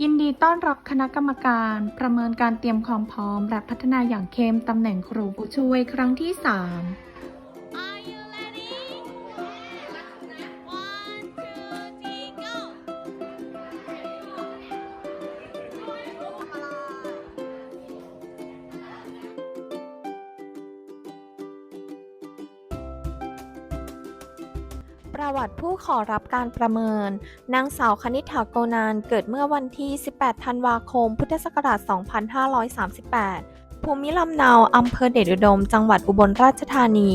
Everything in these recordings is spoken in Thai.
ยินดีต้อนรับคณะกรรมการประเมินการเตรียมความพร้อม และพัฒนาอย่างเข้มตำแหน่งครูผู้ช่วยครั้งที่ 3 ประวัติผู้ขอรับการประเมิน นางสาวคณิษฐาโกนานเกิดเมื่อวันที่ 18 ธันวาคม พุทธศักราช 2538 ภูมิลำเนาอำเภอเดชอุดม จังหวัดอุบลราชธานี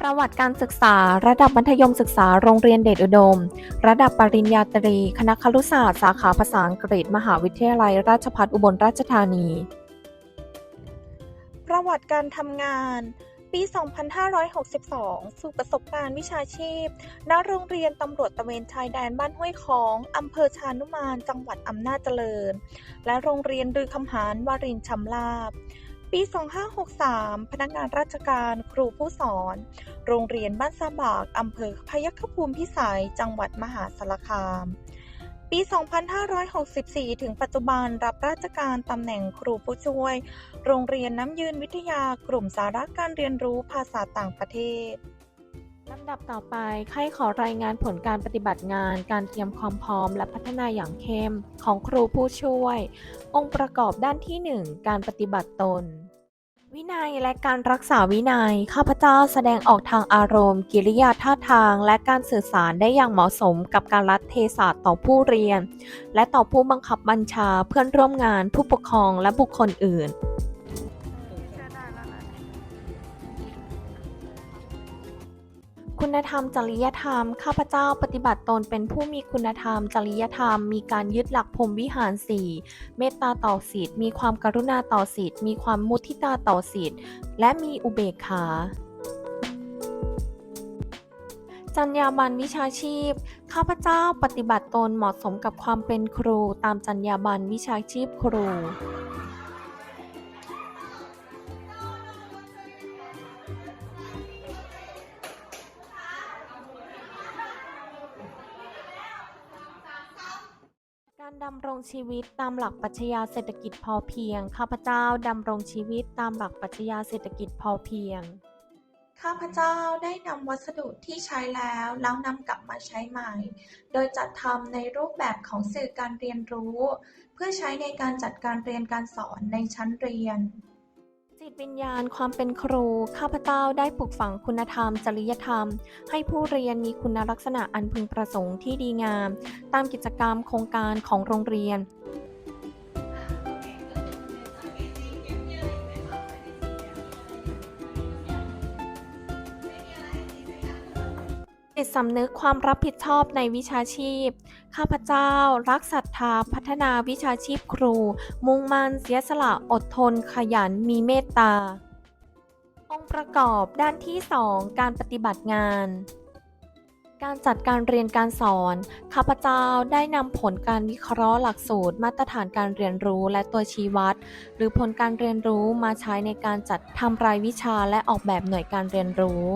ประวัติการศึกษา ระดับมัธยมศึกษาโรงเรียนเดชอุดม ระดับปริญญาตรี คณะครุศาสตร์ สาขาภาษาอังกฤษ มหาวิทยาลัย ราชภัฏอุบลราชธานี ประวัติการทำงาน ปี 2562 สู่ประสบการณ์วิชาชีพ ณ โรงเรียนตำรวจตะเวนชายแดนบ้านห้วยของอำเภอชานุมาน จังหวัดอำนาจเจริญ และโรงเรียนรือคำหารวารินชำลาบ ปี 2563 พนักงานราชการครูผู้สอน โรงเรียนบ้านสะบากอำเภอพยัคฆภูมิพิสัย จังหวัดมหาสารคาม ปี 2564 ถึงปัจจุบันรับราชการตำแหน่งครูผู้ช่วย โรงเรียนน้ำยืนวิทยากลุ่มสาระการเรียนรู้ภาษาต่างประเทศลำดับต่อไปใครขอรายงานผลการปฏิบัติงาน การเตรียมความพร้อม และพัฒนาอย่างเข้มของครูผู้ช่วย องค์ประกอบด้านที่ 1 การปฏิบัติตน วินัยและการรักษาวินัย ข้าพเจ้าแสดงออกทางอารมณ์ กิริยาท่าทาง และการสื่อสารได้อย่างเหมาะสมกับการรัเทศะต่อผู้เรียน และต่อผู้บังคับบัญชาเพื่อนร่วมงานผู้ปกครองและบุคคลอื่น คุณธรรมจริยธรรม ข้าพเจ้าปฏิบัติตนเป็นผู้มีคุณธรรม จริยธรรม มีการยึดหลักพรมวิหารสี่เมตตาต่อสิทธิ์มีความกรุณาต่อสิทธิ์มีความมุทิตาต่อสิทธิ์และมีอุเบกขาจรรยาบรรณวิชาชีพ ข้าพเจ้าปฏิบัติตนเหมาะสมกับความเป็นครู ตามจรรยาบรรณวิชาชีพครู ดำรงชีวิตตามหลักปรัชญาเศรษฐกิจพอเพียง ข้าพเจ้าดำรงชีวิตตามหลักปรัชญาเศรษฐกิจพอเพียง ข้าพเจ้าได้นำวัสดุที่ใช้แล้วแล้วนำกลับมาใช้ใหม่ โดยจัดทำในรูปแบบของสื่อการเรียนรู้ เพื่อใช้ในการจัดการเรียนการสอนในชั้นเรียน จิตวิญญาณความเป็นครู ข้าพเจ้าได้ปลูกฝังคุณธรรม จริยธรรม ให้ผู้เรียนมีคุณลักษณะอันพึงประสงค์ที่ดีงาม ตามกิจกรรมโครงการของโรงเรียน จิตสำนึกความรับผิดชอบในวิชาชีพ ข้าพเจ้า รักศรัทธาพัฒนาวิชาชีพครู มุ่งมั่นเสียสละอดทน ขยันมีเมตตา องค์ประกอบด้านที่ 2 การปฏิบัติงานการจัดการเรียนการสอน ข้าพเจ้าได้นำผลการวิเคราะห์หลักสูตร มาตรฐานการเรียนรู้และตัวชี้วัด หรือผลการเรียนรู้มาใช้ในการจัดทำรายวิชาและออกแบบหน่วยการเรียนรู้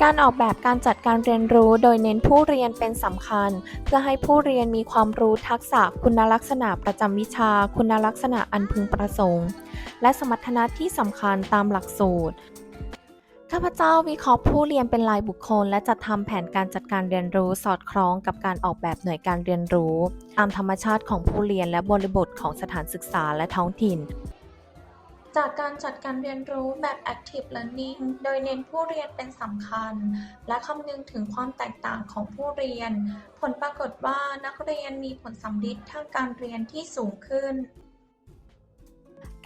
การออกแบบการจัดการเรียนรู้โดยเน้นผู้เรียนเป็นสำคัญ เพื่อให้ผู้เรียนมีความรู้ทักษะคุณลักษณะประจำวิชา คุณลักษณะอันพึงประสงค์ และสมรรถนะที่สำคัญตามหลักสูตรข้าพเจ้าวิเคราะห์ผู้เรียนเป็นรายบุคคล และจัดทำแผนการจัดการเรียนรู้สอดคล้องกับการออกแบบหน่วยการเรียนรู้ ตามธรรมชาติของผู้เรียนและบริบทของสถานศึกษาและท้องถิ่น จากการจัดการเรียนรู้แบบ active learning โดยเน้นผู้เรียนเป็นสำคัญ และคำนึงถึงความแตกต่างของผู้เรียน ผลปรากฏว่านักเรียนมีผลสัมฤทธิ์ทางการเรียนที่สูงขึ้น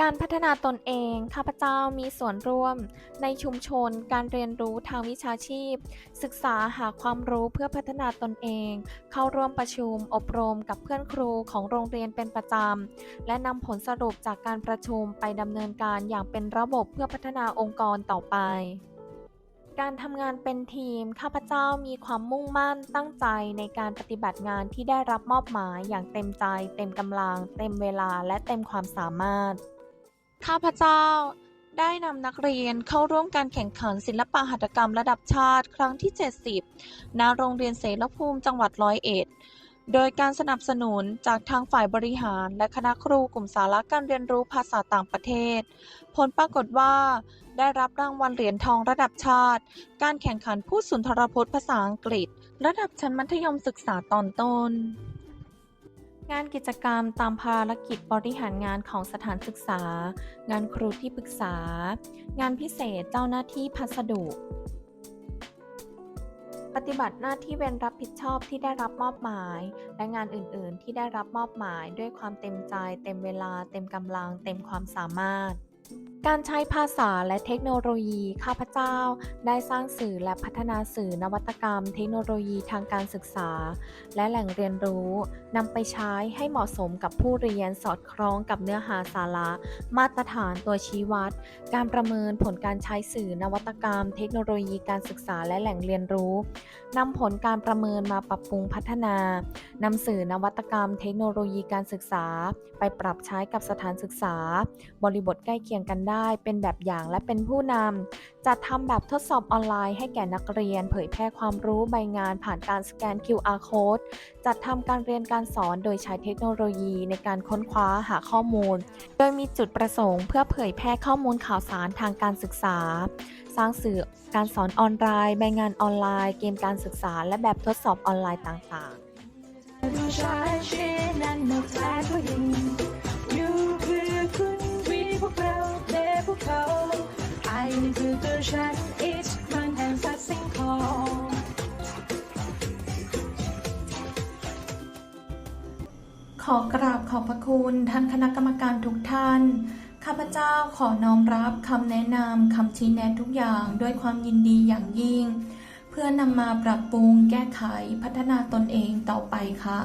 การพัฒนาตนเอง ข้าพเจ้ามีส่วนร่วม ในชุมชน การเรียนรู้ทางวิชาชีพ ศึกษาหาความรู้เพื่อพัฒนาตนเอง เข้าร่วมประชุม อบรมกับเพื่อนครูของโรงเรียนเป็นประจำ และนำผลสรุปจากการประชุมไปดำเนินการอย่างเป็นระบบเพื่อพัฒนาองค์กรต่อไปการทำงานเป็นทีม ข้าพเจ้ามีความมุ่งมั่นตั้งใจในการปฏิบัติงานที่ได้รับมอบหมายอย่างเต็มใจ เต็มกำลัง เต็มเวลา และเต็มความสามารถ ข้าพเจ้าได้นำนักเรียนเข้าร่วมการแข่งขันศิลปะหัตถกรรมระดับชาติครั้งที่ 70 ณ โรงเรียนเสรภูมิจังหวัดร้อยเอ็ด โดยการสนับสนุนจากทางฝ่ายบริหารและคณะครูกลุ่มสาระการเรียนรู้ภาษาต่างประเทศ ผลปรากฏว่า ได้รับรางวัลเหรียญทองระดับชาติ การแข่งขันผู้สุนทรพจน์ภาษาอังกฤษ ระดับชั้นมัธยมศึกษาตอนต้น งานกิจกรรมตามภารกิจบริหารงานของสถานศึกษา งานครูที่ปรึกษา งานพิเศษเจ้าหน้าที่พัสดุ ปฏิบัติหน้าที่เวรรับผิดชอบที่ได้รับมอบหมาย และงานอื่น ๆ ที่ได้รับมอบหมายด้วยความเต็มใจ เต็มเวลา เต็มกำลัง เต็มความสามารถ การใช้ภาษาและเทคโนโลยี ข้าพเจ้า ได้สร้างสื่อและพัฒนาสื่อนวัตกรรม เทคโนโลยีทางการศึกษา และแหล่งเรียนรู้นำไปใช้ให้เหมาะสมกับผู้เรียนสอดคล้องกับเนื้อหาสาระ มาตรฐานตัวชี้วัด การประเมินผลการใช้สื่อนวัตกรรม เทคโนโลยีการศึกษาและแหล่งเรียนรู้นำผลการประเมินมาปรับปรุงพัฒนานำสื่อนวัตกรรม เทคโนโลยีการศึกษา ไปปรับใช้กับสถานศึกษา บริบทใกล้เคียงกันได้เป็นแบบอย่างและเป็นผู้นำจัดทำแบบทดสอบออนไลน์ให้แก่นักเรียน เผยแพร่ความรู้ใบงานผ่านการสแกน QR code จัดทำการเรียนการสอนโดยใช้เทคโนโลยีในการค้นคว้าหาข้อมูล โดยมีจุดประสงค์เพื่อเผยแพร่ข้อมูลข่าวสารทางการศึกษา สร้างสื่อการสอนออนไลน์ ใบงานออนไลน์ เกมการศึกษา และแบบทดสอบออนไลน์ต่างๆ นี่คือตัวฉัน it's มันแห่งสัตว์สิ่งของขอกราบขอบพระคุณท่านคณะกรรมการทุกท่าน ข้าพเจ้าขอน้อมรับคำแนะนำคำชี้แนะทุกอย่างด้วยความยินดีอย่างยิ่ง เพื่อนำมาปรับปรุงแก้ไขพัฒนาตนเองต่อไปค่ะ